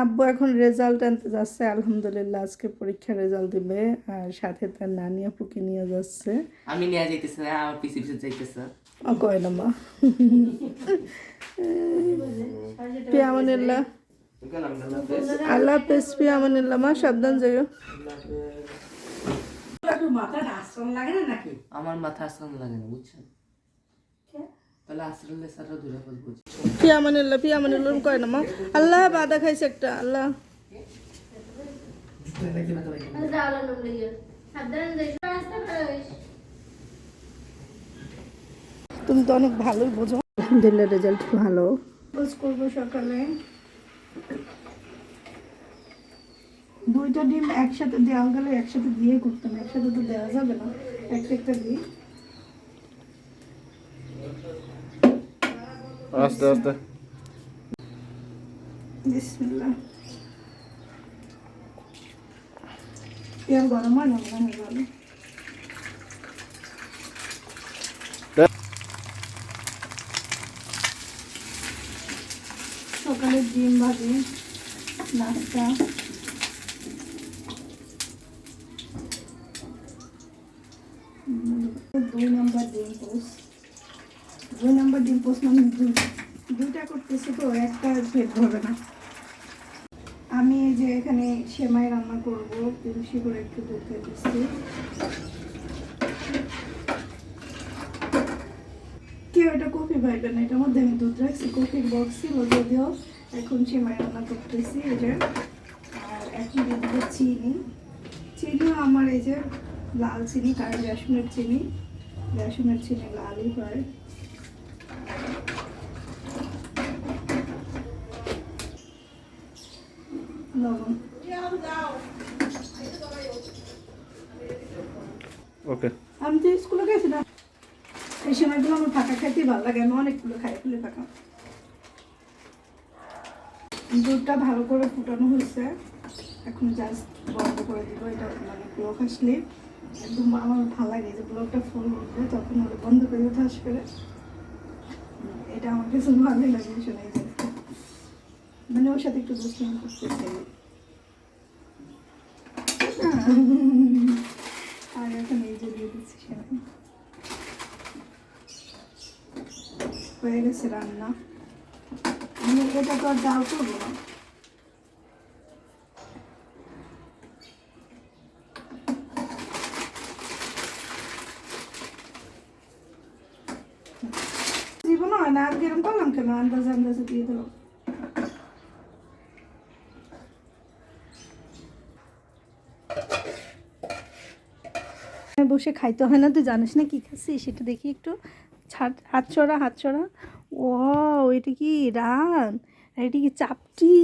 আব্বু এখন রেজাল্ট আনতে যাচ্ছে আলহামদুলিল্লাহ আজকে পরীক্ষার রেজাল্ট দিবে। আর সাথে তার নানি আপুকে নিয়ে যাচ্ছে। আমি নিয়ে যাইতেছি না আমার পিসি পিসি যাইতেছে। ও কয় না মা পিয়ামানিল্লাহ আল্লাহ হাফেজ পিয়ামানিল্লাহ মা সাবধান যাইও। আমার মাথা আসন লাগে না বুঝছেন? তাহলে আশ্রম সারা দূরে ফেল বুঝছি পিয়ামানিল্লাহ পিয়ামানিল্লাহ কয় না মা? আল্লাহ বাদা খাইছে একটা আল্লাহ। তুমি তো অনেক ভালোই বোঝো। আলহামদুলিল্লাহ রেজাল্ট ভালো। করব সকালে। দুইটা ডিম একসাথে দেওয়া গেলে একসাথে দিয়ে করতাম একসাথে তো দেওয়া যাবে না একটা একটা দিই। আস্তে আস্তে বিসমিল্লাহ তেল গরম হয় না মনে হয় ভালো সকালে ডিম ভাজি নাস্তা উম, দুই নম্বর ডিম পোস্ট দুই নম্বর ডিম প্রশ্ন দুইটা করতেছি তো, একটা পেট হবে না। আমি এই যে এখানে সেমাই রান্না করব বেশি করে একটু দুধ দিচ্ছি। কেউ এটা কফি ভাইবে না, এটার মধ্যে আমি দুধ রাখছি, কফির বক্স ছিল যদিও, এখন সেমাই রান্না করতেছি এই যে। আর এখন দিয়ে চিনি। চিনিও আমার এই যে লাল চিনি, কারণ রেশনের চিনি রেশনের চিনি লালই হয়। আমি তো স্কুলে গেছি না এই সময়গুলো আমার ফাঁকা খাইতে ভালো লাগে। আমি অনেকগুলো খাই ফুলে ফাঁকা দুধটা ভালো করে ফুটানো হয়েছে। এখন জাস্ট বন্ধ করে দিব। এটা মানে ব্লক আসলে। একদম আমার ভালো লাগে যে ব্লকটা ফুল উঠবে তখন ওটা বন্ধ করে দিতে আস করে এটা আমার কাছে ভালোই লাগে শুনে মানে ওর সাথে একটু দুষ্টামি করতে চাই। আর এখন এই যে দিয়ে দিচ্ছি হয়ে গেছে রান্না। আমি এটা তো আর ডাল করব না। জীবন হয় না আজকে এরকম করলাম কেন? আন্দাজে আন্দাজে দিয়ে দিলাম। বসে খাইতে হয় না তুই জানিস না কি খাচ্ছিস সেটা দেখি একটু। ছাড়, হাত ছড়া হাত ছড়া ও এটা কি রান? এটা কি চাপটি?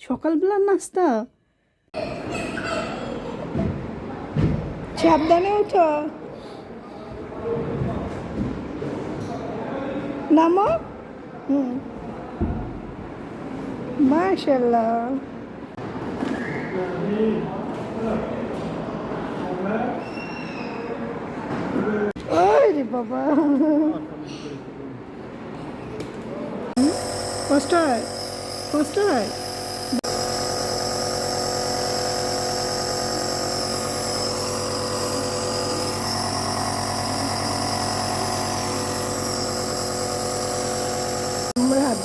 সকালবেলার নাস্তা। সাবধানে উঠো নামো হুম মাশাল্লাহ ওই রে বাবা কষ্ট হয় কষ্ট হয়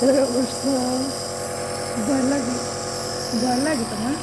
বসতাম ভয় লাগে ভয় লাগে তোমার?